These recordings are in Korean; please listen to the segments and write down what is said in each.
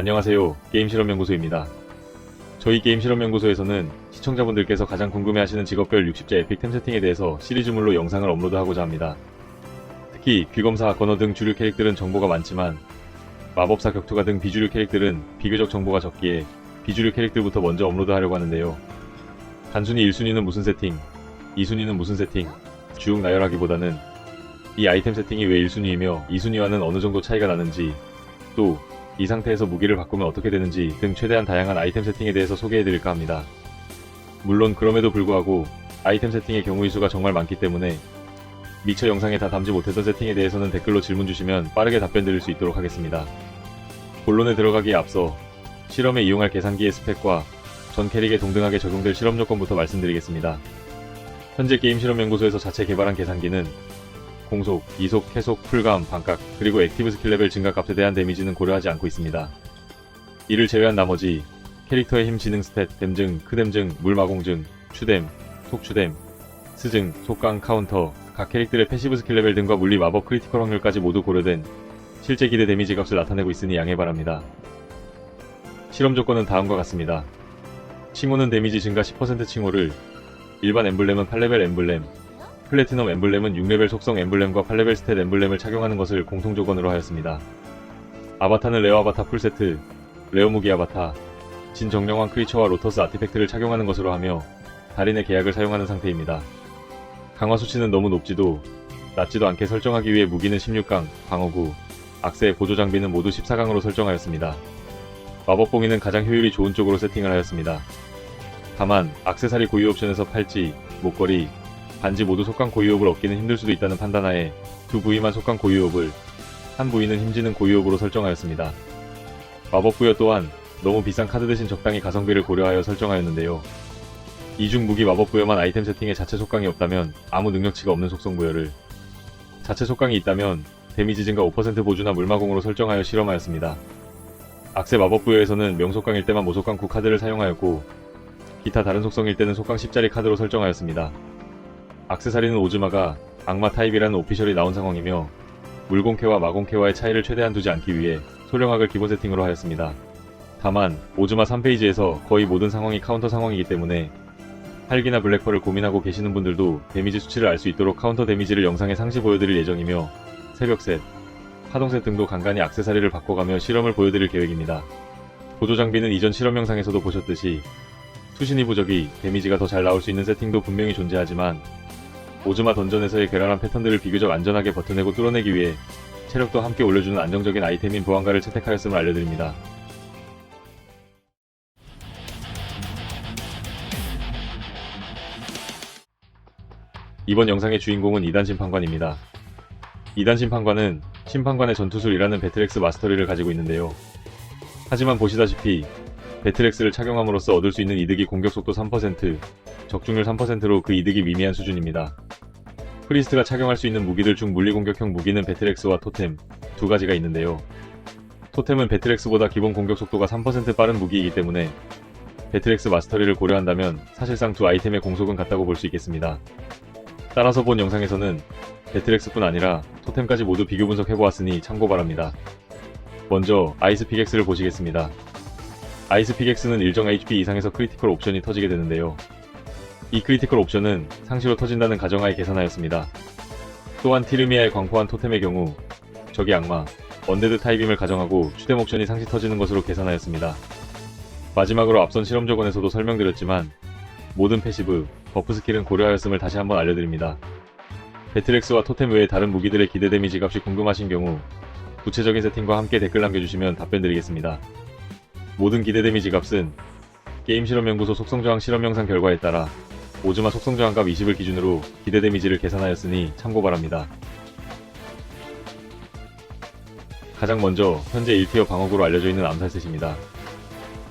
안녕하세요. 게임 실험 연구소입니다. 저희 게임 실험 연구소에서는 시청자분들께서 가장 궁금해하시는 직업별 60자 에픽템 세팅에 대해서 시리즈물로 영상을 업로드하고자 합니다. 특히 귀검사, 건어 등 주류 캐릭들은 정보가 많지만 마법사, 격투가 등 비주류 캐릭들은 비교적 정보가 적기에 비주류 캐릭들부터 먼저 업로드하려고 하는데요. 단순히 1순위는 무슨 세팅, 2순위는 무슨 세팅 쭉 나열하기보다는 이 아이템 세팅이 왜 1순위이며 2순위와는 어느 정도 차이가 나는지 또 이 상태에서 무기를 바꾸면 어떻게 되는지 등 최대한 다양한 아이템 세팅에 대해서 소개해드릴까 합니다. 물론 그럼에도 불구하고 아이템 세팅의 경우의 수가 정말 많기 때문에 미처 영상에 다 담지 못했던 세팅에 대해서는 댓글로 질문 주시면 빠르게 답변 드릴 수 있도록 하겠습니다. 본론에 들어가기에 앞서 실험에 이용할 계산기의 스펙과 전 캐릭에 동등하게 적용될 실험 요건부터 말씀드리겠습니다. 현재 게임 실험 연구소에서 자체 개발한 계산기는 공속, 이속, 해속, 풀감, 반각, 그리고 액티브 스킬 레벨 증가 값에 대한 데미지는 고려하지 않고 있습니다. 이를 제외한 나머지 캐릭터의 힘 지능 스탯, 댐증, 크댐증, 물마공증, 추댐, 속추댐, 스증, 속강 카운터, 각 캐릭들의 패시브 스킬 레벨 등과 물리 마법 크리티컬 확률까지 모두 고려된 실제 기대 데미지 값을 나타내고 있으니 양해 바랍니다. 실험 조건은 다음과 같습니다. 칭호는 데미지 증가 10% 칭호를 일반 엠블렘은 8레벨 엠블렘, 플래티넘 엠블렘은 6레벨 속성 엠블렘과 8레벨 스탯 엠블렘을 착용하는 것을 공통 조건으로 하였습니다. 아바타는 레어 아바타 풀세트, 레어 무기 아바타, 진정령왕 크리처와 로터스 아티팩트를 착용하는 것으로 하며 달인의 계약을 사용하는 상태입니다. 강화 수치는 너무 높지도 낮지도 않게 설정하기 위해 무기는 16강, 방어구, 악세, 보조 장비는 모두 14강으로 설정하였습니다. 마법봉이는 가장 효율이 좋은 쪽으로 세팅을 하였습니다. 다만 악세사리 고유 옵션에서 팔찌, 목걸이, 반지 모두 속강 고유업을 얻기는 힘들 수도 있다는 판단하에 두 부위만 속강 고유업을, 한 부위는 힘지는 고유업으로 설정하였습니다. 마법 부여 또한 너무 비싼 카드 대신 적당히 가성비를 고려하여 설정하였는데요. 이중 무기 마법 부여만 아이템 세팅에 자체 속강이 없다면 아무 능력치가 없는 속성 부여를, 자체 속강이 있다면 데미지 증가 5% 보주나 물마공으로 설정하여 실험하였습니다. 악세 마법 부여에서는 명속강일 때만 모속강 9 카드를 사용하였고 기타 다른 속성일 때는 속강 10짜리 카드로 설정하였습니다. 악세사리는 오즈마가 악마 타입이라는 오피셜이 나온 상황이며 물공캐와 마공캐와의 차이를 최대한 두지 않기 위해 소령학을 기본 세팅으로 하였습니다. 다만 오즈마 3페이지에서 거의 모든 상황이 카운터 상황이기 때문에 팔기나 블랙펄을 고민하고 계시는 분들도 데미지 수치를 알 수 있도록 카운터 데미지를 영상에 상시 보여드릴 예정이며 새벽셋, 파동셋 등도 간간히 악세사리를 바꿔가며 실험을 보여드릴 계획입니다. 보조 장비는 이전 실험 영상에서도 보셨듯이 수신이 부적이 데미지가 더 잘 나올 수 있는 세팅도 분명히 존재하지만 오즈마 던전에서의 괴랄한 패턴들을 비교적 안전하게 버텨내고 뚫어내기 위해 체력도 함께 올려주는 안정적인 아이템인 보안가를 채택하였음을 알려드립니다. 이번 영상의 주인공은 2단 심판관입니다. 2단 심판관은 심판관의 전투술이라는 배틀엑스 마스터리를 가지고 있는데요. 하지만 보시다시피 배틀엑스를 착용함으로써 얻을 수 있는 이득이 공격속도 3%, 적중률 3%로 그 이득이 미미한 수준입니다. 프리스트가 착용할 수 있는 무기들 중 물리공격형 무기는 배틀엑스와 토템 두 가지가 있는데요. 토템은 배틀엑스보다 기본 공격 속도가 3% 빠른 무기이기 때문에 배틀엑스 마스터리를 고려한다면 사실상 두 아이템의 공속은 같다고 볼 수 있겠습니다. 따라서 본 영상에서는 배틀엑스뿐 아니라 토템까지 모두 비교 분석해보았으니 참고 바랍니다. 먼저 아이스 피객스를 보시겠습니다. 아이스 피객스는 일정 HP 이상에서 크리티컬 옵션이 터지게 되는데요. 이 크리티컬 옵션은 상시로 터진다는 가정하에 계산하였습니다. 또한 티르미아의 광포한 토템의 경우 적이 악마, 언데드 타입임을 가정하고 추뎀 옵션이 상시 터지는 것으로 계산하였습니다. 마지막으로 앞선 실험 조건에서도 설명드렸지만 모든 패시브, 버프 스킬은 고려하였음을 다시 한번 알려드립니다. 배틀엑스와 토템 외의 다른 무기들의 기대 데미지 값이 궁금하신 경우 구체적인 세팅과 함께 댓글 남겨주시면 답변드리겠습니다. 모든 기대 데미지 값은 게임 실험 연구소 속성 저항 실험 영상 결과에 따라 오즈마 속성 저항 값 20을 기준으로 기대 데미지를 계산하였으니 참고 바랍니다. 가장 먼저 현재 1티어 방어구로 알려져 있는 암살셋입니다.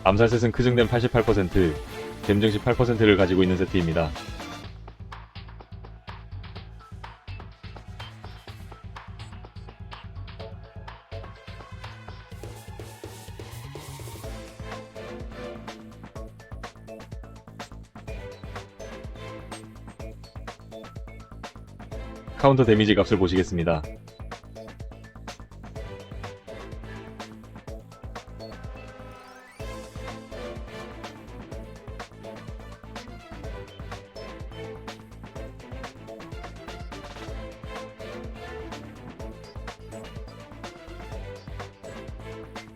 암살셋은 크증된 88%, 댐증시 8%를 가지고 있는 세트입니다. 카운터 데미지 값을 보시겠습니다.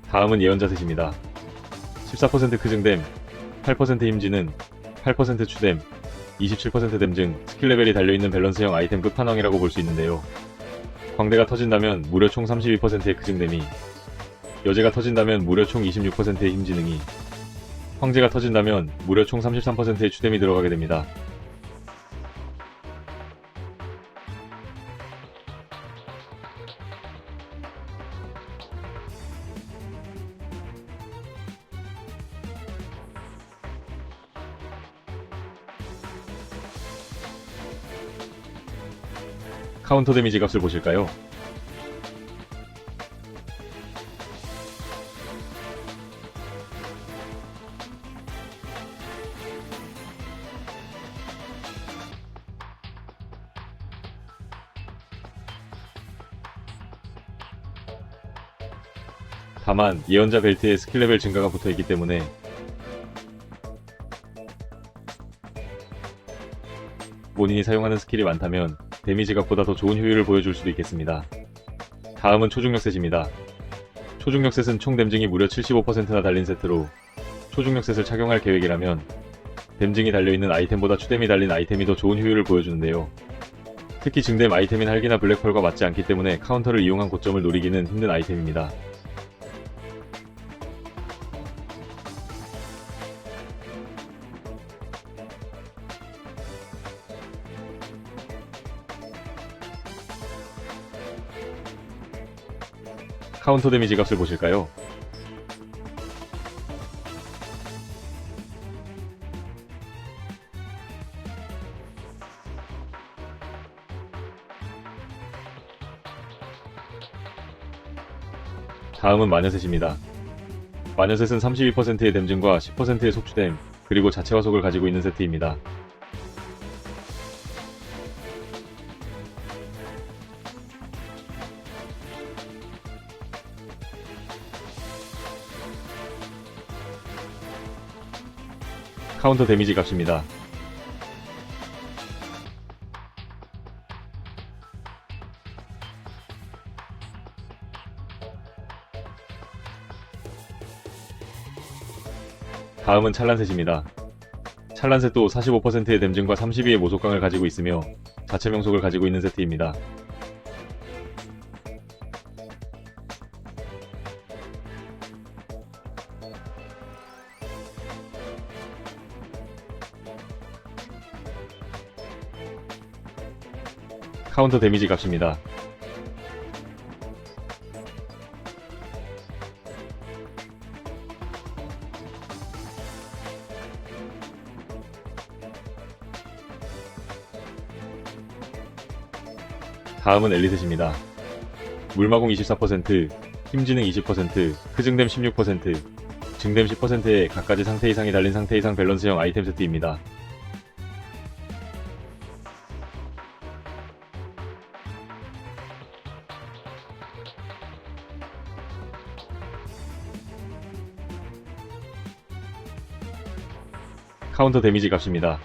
다음은 예언자 셋입니다. 14% 크증됨, 8% 임지는, 8% 추됨, 27%댐 등 스킬 레벨이 달려있는 밸런스형 아이템 끝판왕이라고 볼 수 있는데요. 광대가 터진다면 무려 총 32%의 크증댐이, 여제가 터진다면 무려 총 26%의 힘지능이, 황제가 터진다면 무려 총 33%의 추댐이 들어가게 됩니다. 카운터 데미지 값을 보실까요? 다만 예언자 벨트에 스킬 레벨 증가가 붙어 있기 때문에 본인이 사용하는 스킬이 많다면 데미지가 보다 더 좋은 효율을 보여줄 수도 있겠습니다. 다음은 초중력 셋입니다. 초중력 셋은 총 댐증이 무려 75%나 달린 세트로 초중력 셋을 착용할 계획이라면 댐증이 달려있는 아이템보다 추뎀이 달린 아이템이 더 좋은 효율을 보여주는데요. 특히 증댐 아이템인 할기나 블랙펄과 맞지 않기 때문에 카운터를 이용한 고점을 노리기는 힘든 아이템입니다. 카운터 데미지 값을 보실까요? 다음은 마녀셋입니다. 마녀셋은 32%의 댐증과 10%의 속추댐, 그리고 자체 화속을 가지고 있는 세트입니다. 카운터 데미지 값입니다. 다음은 찰란셋입니다. 찰란셋도 45%의 댐증과 32의 모속강을 가지고 있으며 자체 명속을 가지고 있는 세트입니다. 카운터 데미지 값입니다. 다음은 엘리셋입니다. 물마공 24%, 힘지능 20%, 크증댐 16%, 증댐 10%의 각가지 상태 이상이 달린 상태 이상 밸런스형 아이템 세트입니다. 카운터 데미지 값입니다.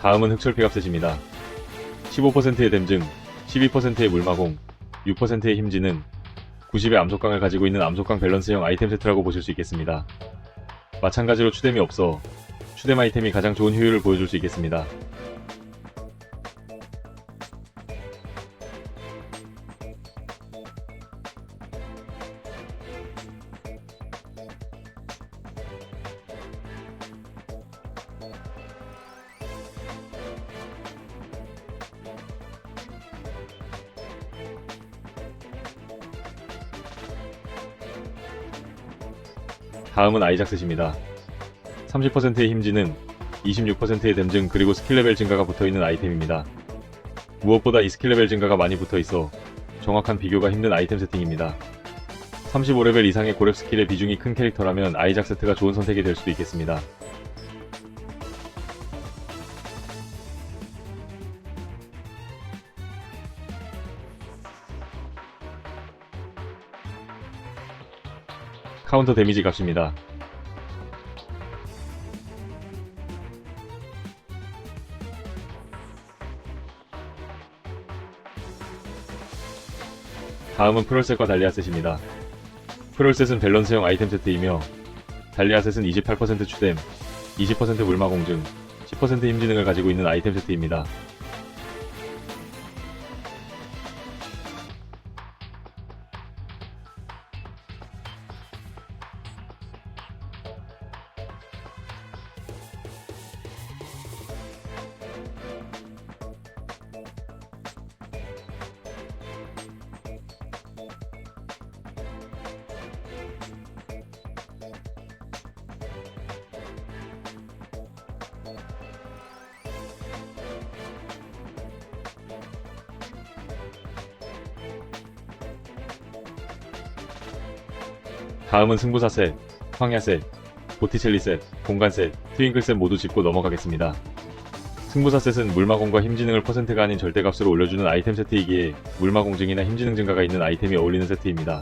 다음은 흑철 폐갑셋입니다. 15%의 댐증, 12%의 물마공, 6%의 힘지능, 90의 암속강을 가지고 있는 암속강 밸런스형 아이템 세트라고 보실 수 있겠습니다. 마찬가지로 추뎀이 없어 추뎀 아이템이 가장 좋은 효율을 보여줄 수 있겠습니다. 다음은 아이작셋입니다. 30%의 힘지능, 26%의 댐증 그리고 스킬 레벨 증가가 붙어있는 아이템입니다. 무엇보다 이 스킬 레벨 증가가 많이 붙어있어 정확한 비교가 힘든 아이템 세팅입니다. 35레벨 이상의 고렙 스킬의 비중이 큰 캐릭터라면 아이작 세트가 좋은 선택이 될 수도 있겠습니다. 카운터 데미지 값입니다. 다음은 프롤셋과 달리아셋입니다. 프롤셋은 밸런스형 아이템 세트이며 달리아셋은 28% 추뎀, 20% 물마 공증, 10% 힘지능을 가지고 있는 아이템 세트입니다. 다음은 승부사 셋, 황야 셋, 보티첼리 셋, 공간 셋, 트윙클 셋 모두 짚고 넘어가겠습니다. 승부사 셋은 물마공과 힘지능을 퍼센트가 아닌 절대값으로 올려주는 아이템 세트이기에 물마공증이나 힘지능 증가가 있는 아이템이 어울리는 세트입니다.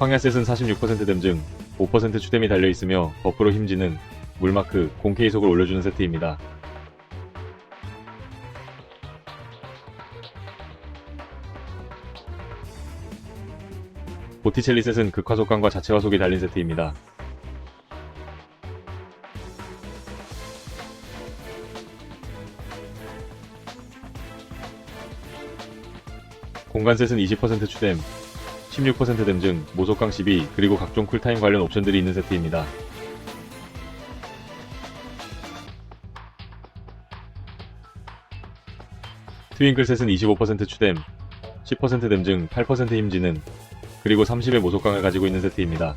황야셋은 46% 댐증, 5% 추뎀이 달려있으며 버프로 힘지능, 물마크, 공케이 속을 올려주는 세트입니다. 보티첼리 셋은 극화 속감과 자체화 속이 달린 세트입니다. 공간 셋은 20% 추뎀, 16% 댐증, 모속강 12, 그리고 각종 쿨타임 관련 옵션들이 있는 세트입니다. 트윙클 셋은 25% 추뎀, 10% 댐증, 8% 힘지능, 그리고 30의 모속강을 가지고 있는 세트입니다.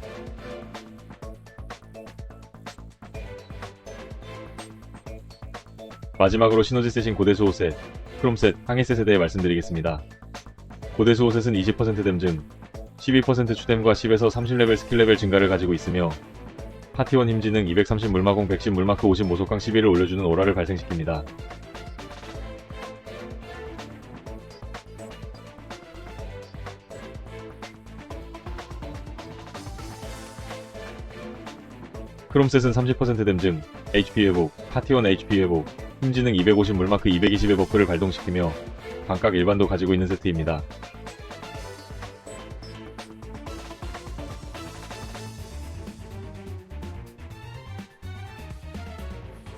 마지막으로 시너지 셋인 고대수 5셋, 크롬셋, 항해셋에 대해 말씀드리겠습니다. 고대수 5셋은 20% 댐증, 12% 추뎀과 10에서 30레벨 스킬레벨 증가를 가지고 있으며 파티원 힘지능 230 물마공 110 물마크 50 모속강 11을 올려주는 오라를 발생시킵니다. 크롬셋은 30% 댐증, HP 회복, 파티원 HP 회복, 힘지능 250 물마크 220의 버프를 발동시키며 반각 일반도 가지고 있는 세트입니다.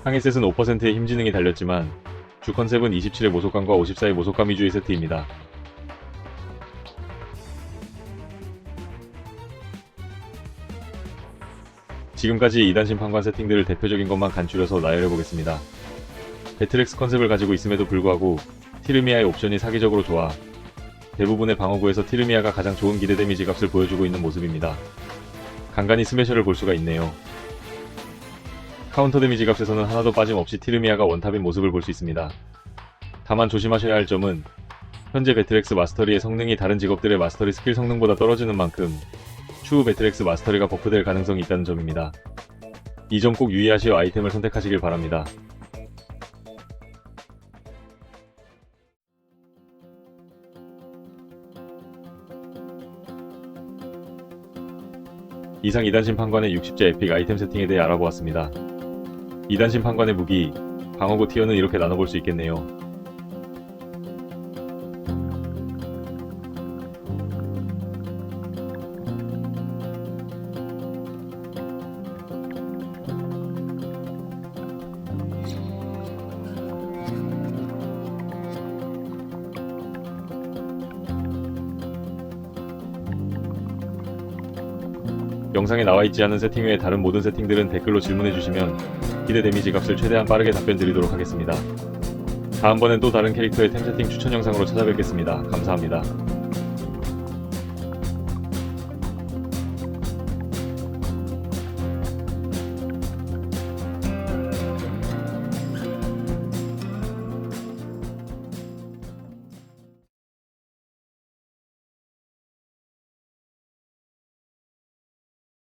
항해셋은 5%의 힘지능이 달렸지만 주 컨셉은 27의 모속감과 54의 모속감 위주의 세트입니다. 지금까지 2단 심 판관 세팅들을 대표적인 것만 간추려서 나열해보겠습니다. 배틀엑스 컨셉을 가지고 있음에도 불구하고 티르미아의 옵션이 사기적으로 좋아 대부분의 방어구에서 티르미아가 가장 좋은 기대 데미지 값을 보여주고 있는 모습입니다. 간간히 스매셔를 볼 수가 있네요. 카운터 데미지 값에서는 하나도 빠짐없이 티르미아가 원탑인 모습을 볼 수 있습니다. 다만 조심하셔야 할 점은 현재 배틀엑스 마스터리의 성능이 다른 직업들의 마스터리 스킬 성능보다 떨어지는 만큼 추후 배틀엑스 마스터리가 버프될 가능성이 있다는 점입니다. 이 점 꼭 유의하시어 아이템을 선택하시길 바랍니다. 이상 2단 심판관의 60제 에픽 아이템 세팅에 대해 알아보았습니다. 2단 심판관의 무기, 방어구 티어는 이렇게 나눠볼 수 있겠네요. 나와 있지 않은 세팅 외에 다른 모든 세팅들은 댓글로 질문해 주시면 기대 데미지 값을 최대한 빠르게 답변 드리도록 하겠습니다. 다음번엔 또 다른 캐릭터의 템 세팅 추천 영상으로 찾아뵙겠습니다. 감사합니다.